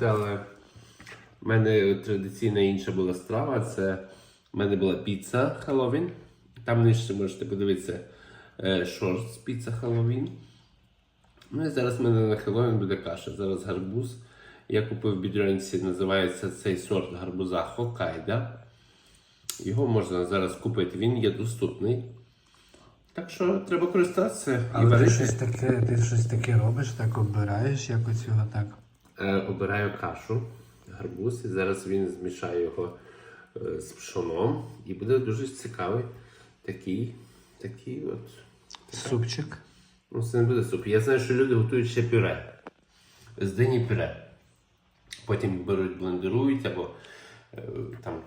але в мене традиційна інша була страва. Це в мене була піца Хеллоуін. Там нижче можете подивитися е, шорт з піца Хеллоуін. Ну і зараз в мене на Хеллоуін буде каша. Зараз гарбуз. Я купив в Бідренці, називається цей сорт гарбуза Хокайда. Його можна зараз купити, він є доступний. Так що треба користатися і ти щось таке, ти щось таке робиш, так обираєш якось його так. Е, обираю кашу, гарбуз, і зараз він змішає його е, з пшоном. І буде дуже цікавий такий, такий от. Супчик. Ну, це не буде суп. Я знаю, що люди готують ще пюре. З дині пюре. Потім беруть, блендерують або е, там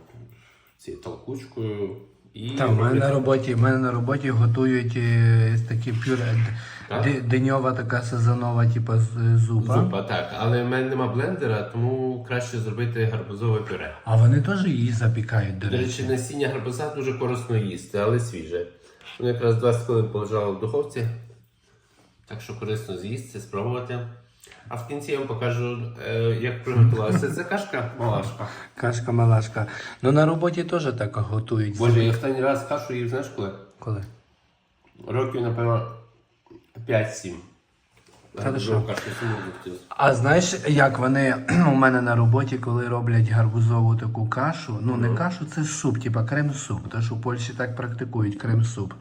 ці толкучкою. І Та, в мене на роботі, в мене на роботі готують е, такі пюре. Так? д- Деньова така сезонова, типу з- зупа. Зупа, так. Але в мене нема блендера, тому краще зробити гарбузове пюре. А вони теж її запікають, до До речі. речі, насіння гарбуза дуже корисно їсти, але свіже. Воно якраз 20 хвилин полежало в духовці. Так що корисно з'їсти, спробувати. А в кінці я вам покажу, е, як приготувалася. Це кашка малашка. Кашка малашка. Ну на роботі теж так готують. Боже, я останній раз кашу їв, знаєш коли? Коли? Років, напевно, 5-7. Та що? Гарбузову кашку саму хотів. А знаєш, як вони у мене на роботі, коли роблять гарбузову таку кашу, ну не кашу, це суп, типа крем-суп, що в Польщі так практикують крем-суп.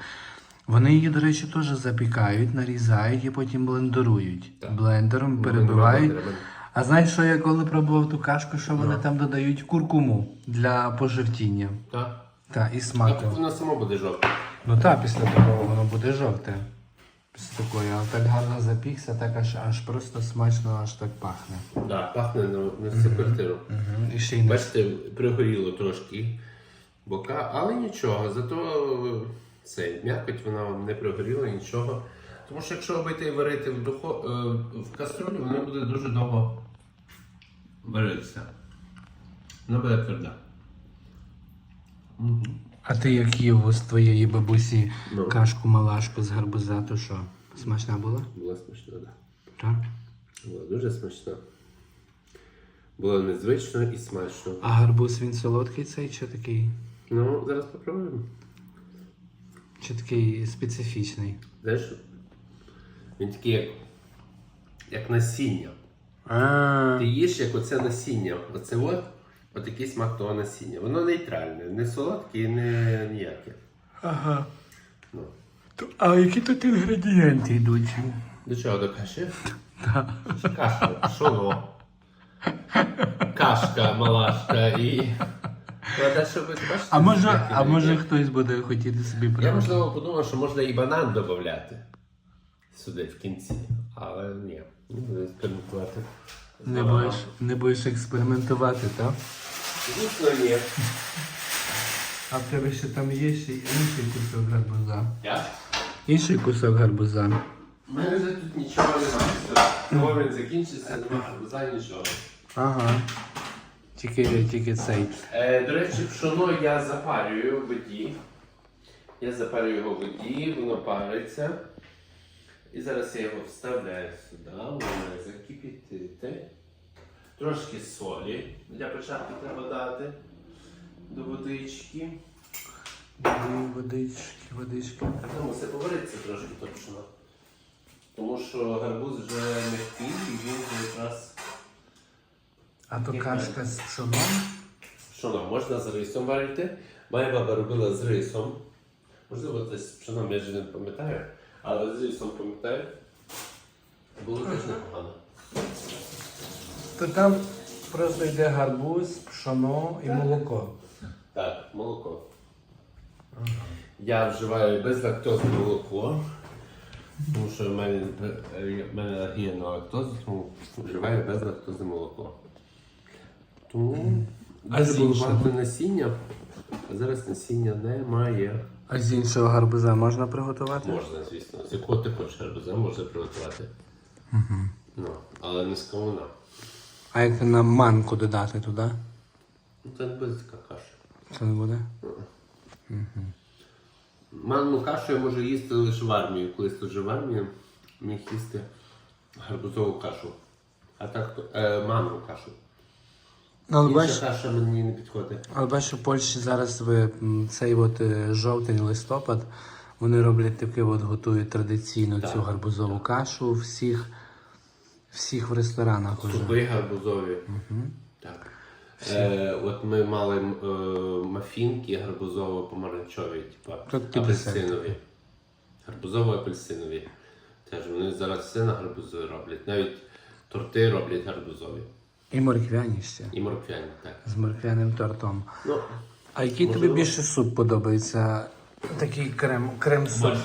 Вони її, до речі, теж запікають, нарізають і потім блендерують. Так. Блендером перебивають. треба. А знаєш, що я коли пробував ту кашку, що вони там додають куркуму для пожовтіння. Так. Та, і А так воно само буде жовте. Ну так, після того воно буде жовте. Після такої, але так гарно запікся, так аж, аж просто смачно аж так пахне. Так, пахне на, на всю квартиру. Угу. І ще й не Бачите, пригоріло трошки бока, але нічого, зато цей м'якоть вона вам не пригоріла, нічого. Тому що якщо робити і варити в, духо, е, в каструлі, вона буде дуже довго варитися. Вона буде тверда. А ти як їв з твоєї бабусі Ну. кашку малашку з гарбуза, то що? Смачна була? Була смачна, так. Так. Була дуже смачна. Було незвично і смачно. А гарбуз він солодкий цей чи такий? Ну, зараз попробуємо. Чи такий специфічний? Знаєш, він такий, як, як насіння. А, Ти їш як оце насіння. Оце от, от такий смак того насіння. Воно нейтральне, не солодке і не ніяке. ага. Ну. То- А які тут інгредієнти йдуть? До чого до каші? Каша, пшоно. Кашка, малашка і. А може, а може хтось буде хотіти собі Я приготувати? можливо подумав, що можна і банан додати сюди в кінці. Але ні, не буду експериментувати. Не будеш, не будеш експериментувати, так? Звісно, ні. А в тебе ще там є ще інший кусок гарбуза. Я? Інший кусок гарбуза. У мене вже тут нічого немає. Він закінчиться, немає гарбуза, нічого. Ага. Тільки, тільки цей. Е, до речі, пшоно я запарюю в воді. Я запарюю його в воді, воно париться. І зараз я його вставляю сюди, воно закипітити. Трошки солі для початку треба дати до водички. Водички, водички. Ну, мусить поваритися трошки то пшоно. Тому що гарбуз вже м'який і він вже якраз А то кашка з пшоном. Пшоно можна з рисом варити. Моя баба робила з рисом. Можливо, десь з пшоном я вже не пам'ятаю, але з рисом пам'ятаю. Було теж непогано. То там просто йде гарбуз, пшоно і молоко. Так, молоко. Я вживаю безлактозне молоко, тому що в мене, е, в мене алергія на лактозу, тому вживаю безлактозне молоко. Тому А дуже з було багато насіння, а зараз насіння немає. А з іншого гарбуза можна приготувати? Можна, звісно. З якого ти хочеш гарбуза, можна приготувати. Ну, але не з кавуна. А як нам манку додати туди? Ну, це не буде така каша. Це не буде? Манну кашу я можу їсти лише в армії. Коли служив в армії, міг їсти гарбузову кашу. А так то е, манну кашу. Але Інша бачиш, каша мені не підходить. але бачиш, в Польщі зараз ви м, цей от е, жовтень, листопад, вони роблять таке, от готують традиційну цю гарбузову кашу всіх, всіх в ресторанах уже. Супи гарбузові. Так. Е, от ми мали е, мафінки гарбузово-помаранчеві, типа Тобто апельсинові. Гарбузово-апельсинові. Теж вони зараз все на гарбузові роблять. Навіть торти роблять гарбузові. І морквяні ще. І морквяні, так. З морквяним тортом. Ну, А який тобі більше суп подобається? Такий крем, крем-суп. Борщ.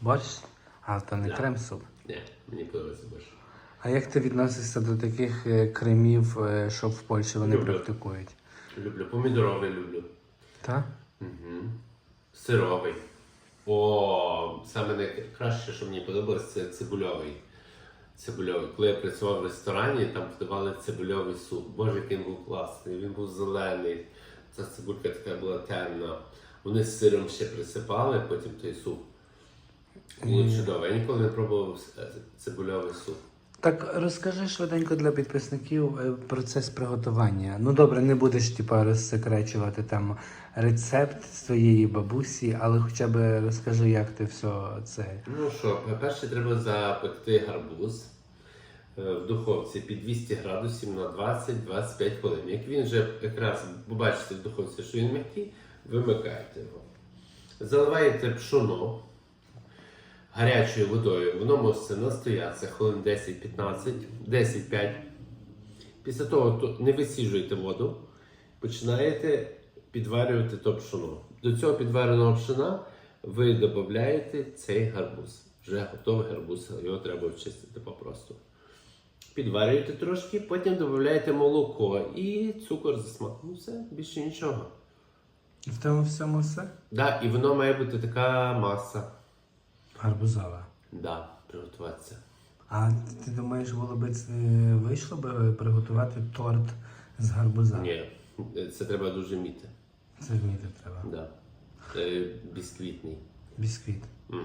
Борщ? А, то не крем-суп. ні, мені подобається більше. А як ти відносишся до таких е, кремів, е, що в Польщі вони Люблю. практикують? Люблю. Помідоровий люблю. Так? Угу. Сировий. О, саме найкраще, що мені подобалось, це цибульовий. Цибульовий. Коли я працював в ресторані, там подавали цибульовий суп. Боже, який він був класний, він був зелений. Ця цибулька така була темна. Вони з сиром ще присипали, потім той суп. Було чудово. Я ніколи не пробував е, цибульовий суп. Так розкажи швиденько для підписників е, процес приготування. Ну добре, не будеш типа розсекречувати там рецепт своєї бабусі, але хоча б розкажи, як ти все це. Ну що, перше треба запекти гарбуз е, в духовці під 200 градусів на 20-25 хвилин. Як він вже якраз побачите в духовці, що він м'який, вимикаєте його. Заливаєте пшоно гарячою водою, воно може настоятися хвилин 10-15, 10-5. Після того то не висіжуєте воду, починаєте підварювати то пшоно. До цього підвареного пшона ви додаєте цей гарбуз. Вже готовий гарбуз, його треба очистити попросту. Підварюєте трошки, потім додаєте молоко і цукор за смаком. Ну все, більше нічого. В тому всьому все? Да, і воно має бути така маса. Гарбузова. Да, приготуватися. А ти думаєш, було би це вийшло би приготувати торт з гарбуза? Ні, це треба дуже міти. Це вміти треба. Да. Це бісквітний. Бісквіт. Угу.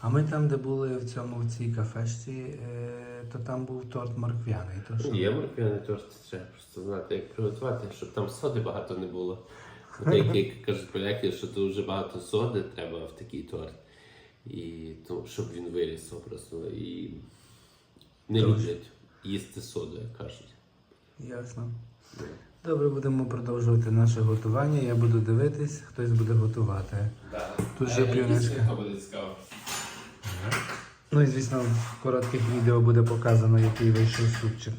А ми там, де були в цьому в цій кафешці, е, то там був торт морквяний. То що? Є морквяний торт, треба просто знати, як приготувати, щоб там соди багато не було. Деякі кажуть поляки, що дуже багато соди треба в такий торт. І то, щоб він виріс просто. І не люблять їсти соду, як кажуть. Ясно. Добре, будемо продовжувати наше готування. Я буду дивитись, хтось буде готувати. Тут же п'юничка. Ну і звісно, в коротких відео буде показано, який вийшов супчик.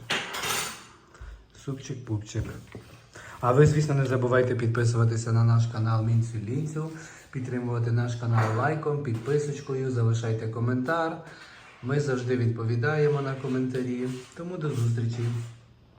Супчик-пупчик. А ви, звісно, не забувайте підписуватися на наш канал Мінцю Лінцю, підтримувати наш канал лайком, підписочкою, залишайте коментар. Ми завжди відповідаємо на коментарі. Тому до зустрічі!